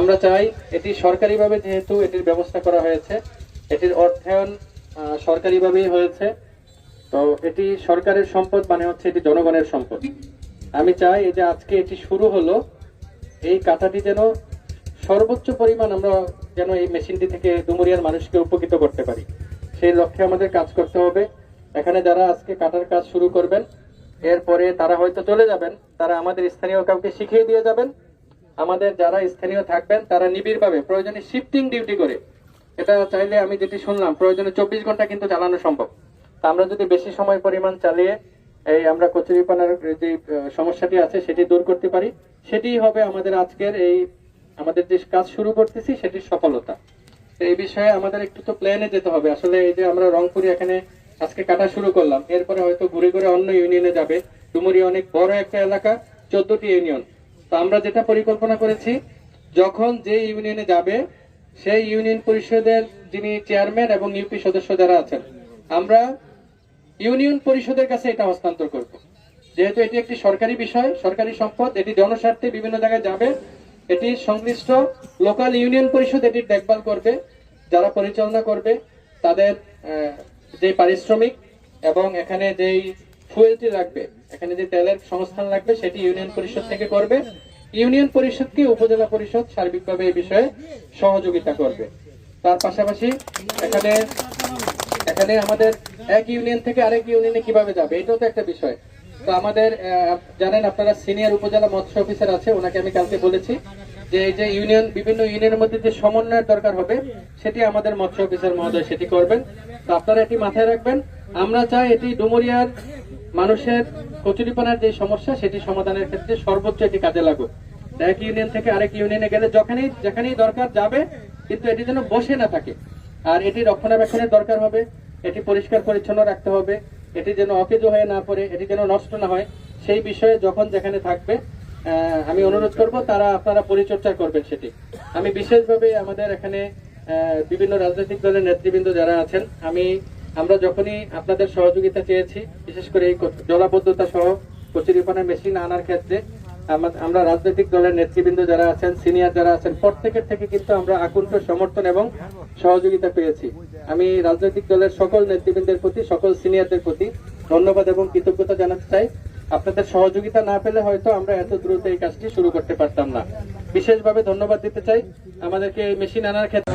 আমরা চাই এটি সরকারিভাবে যেহেতু এটির ব্যবস্থা করা হয়েছে, এটির অর্থায়ন সরকারিভাবেই হয়েছে। তো এটি সরকারের সম্পদ মানে হচ্ছে এটি জনগণের সম্পদ। আমি চাই এই যে আজকে এটি শুরু হলো, এই কাঁথাটি যেন সর্বোচ্চ পরিমাণ আমরা যেন এই মেশিনটি থেকে ডুমুরিয়ার মানুষকে উপকৃত করতে পারি। সেই লক্ষ্যে আমাদের কাজ করতে হবে। এখানে যারা আজকে কাটার কাজ শুরু করবেন, এরপরে তারা হয়তো চলে যাবেন, তারা আমাদের স্থানীয় কাউকে শিখিয়ে দিয়ে যাবেন। আমাদের যারা স্থানীয় থাকবেন, তারা নিবিড়ভাবে প্রয়োজনে শিফটিং ডিউটি করে। এটা চাইলে আমি যেটি শুনলাম, প্রয়োজনে চব্বিশ ঘণ্টা কিন্তু চালানো সম্ভব। তা আমরা যদি বেশি সময় পরিমাণ চালিয়ে এই আমরা কচুরিপানার যে সমস্যাটি আছে, সেটি দূর করতে পারি সেটিই হবে আমাদের আজকের এই, আমাদের যে কাজ শুরু করতেছি, সেটির সফলতা। এই বিষয়ে আমাদের একটু তো প্ল্যানে যেতে হবে। আসলে এই যে আমরা রংপুরে এখানে আজকে কাটা শুরু করলাম, এরপরে হয়তো ঘুরে ঘুরে অন্য ইউনিয়নে যাবে। ডুমুরি অনেক বড় একটা এলাকা, চোদ্দটি ইউনিয়ন তো আমরা যেটা পরিকল্পনা করেছি, যখন যে ইউনিয়নে যাবে, সেই ইউনিয়ন পরিষদের যিনি চেয়ারম্যান এবং ইউপি সদস্য যারা আছেন, আমরা ইউনিয়ন পরিষদের কাছে এটা হস্তান্তর করব। যেহেতু এটি একটি সরকারি বিষয়, সরকারি সম্পদ, এটি জনস্বার্থে বিভিন্ন জায়গায় যাবে, এটি সংশ্লিষ্ট লোকাল ইউনিয়ন পরিষদ এটির দেখভাল করবে, যারা পরিচালনা করবে, তাদের যে পারিশ্রমিক এবং এখানে যেই ফুয়েলটি লাগবে এখানে যে তেলের সংস্থান লাগবে, সেটি ইউনিয়ন পরিষদ থেকে করবে। ইউনিয়ন পরিষদকে উপজেলা পরিষদ সার্বিকভাবে এই বিষয়ে সহযোগিতা করবে। তার পাশাপাশি এখানে এখানে আমাদের এক ইউনিয়ন থেকে আরেক ইউনিয়নে কীভাবে যাবে, এটাও তো একটা বিষয়। তো আমাদের জানেন আপনারা সিনিয়র উপজেলা মৎস্য অফিসার আছে, ওনাকে আমি কালকে বলেছি যে এই যে ইউনিয়ন, বিভিন্ন ইউনিয়নের মধ্যে যে সমন্বয়ের দরকার হবে, সেটি আমাদের মৎস্য অফিসার মহোদয় সেটি করবেন। তো আপনারা এটি মাথায় রাখবেন। আমরা চাই এটি ডুমুরিয়ার মানুষের কচুরিপানার যে সমস্যা, সেটি সমাধানের ক্ষেত্রে সর্বোচ্চ এটি কাজে লাগুক। এক ইউনিয়ন থেকে আরেক ইউনিয়নে গেলে যখনই, যেখানেই দরকার যাবে, কিন্তু এটি যেন বসে না থাকে। আর এটি রক্ষণাবেক্ষণের দরকার হবে, এটি পরিষ্কার পরিচ্ছন্ন রাখতে হবে, এটি যেন অকেজো হয়ে না পড়ে, এটি যেন নষ্ট না হয়, সেই বিষয়ে যখন যেখানে থাকবে আমি অনুরোধ করব, তারা আপনারা পরিচর্যা করবেন সেটি। আমি বিশেষভাবে আমাদের এখানে বিভিন্ন রাজনৈতিক দলের নেতৃবৃন্দ যারা আছেন, আমি আমরা যখনই আপনাদের সহযোগিতা চেয়েছি, বিশেষ করে এই জলাবদ্ধতা সহ কচুরিপানা মেশিন আনার ক্ষেত্রে, আমা- আমরা রাজনৈতিক দলের নেতৃবৃন্দ যারা আছেন, সিনিয়র যারা আছেন, প্রত্যেকের থেকে কিন্তু আমরা আকুণ্ঠ সমর্থন এবং সহযোগিতা পেয়েছি। আমি রাজনৈতিক দলের সকল নেতৃবৃন্দের প্রতি, সকল সিনিয়রদের প্রতি ধন্যবাদ এবং কৃতজ্ঞতা জানাতে চাই। আপনাদের সহযোগিতা না পেলে হয়তো আমরা এত দ্রুত এই কাজটি শুরু করতে পারতাম না। বিশেষভাবে ধন্যবাদ দিতে চাই। আমাদেরকে এই মেশিন আনার ক্ষেত্রে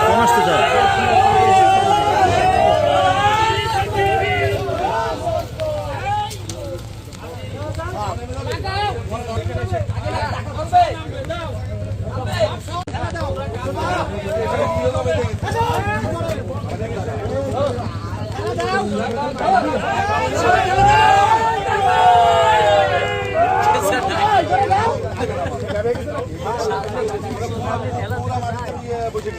ফোন আসতে স্যার এই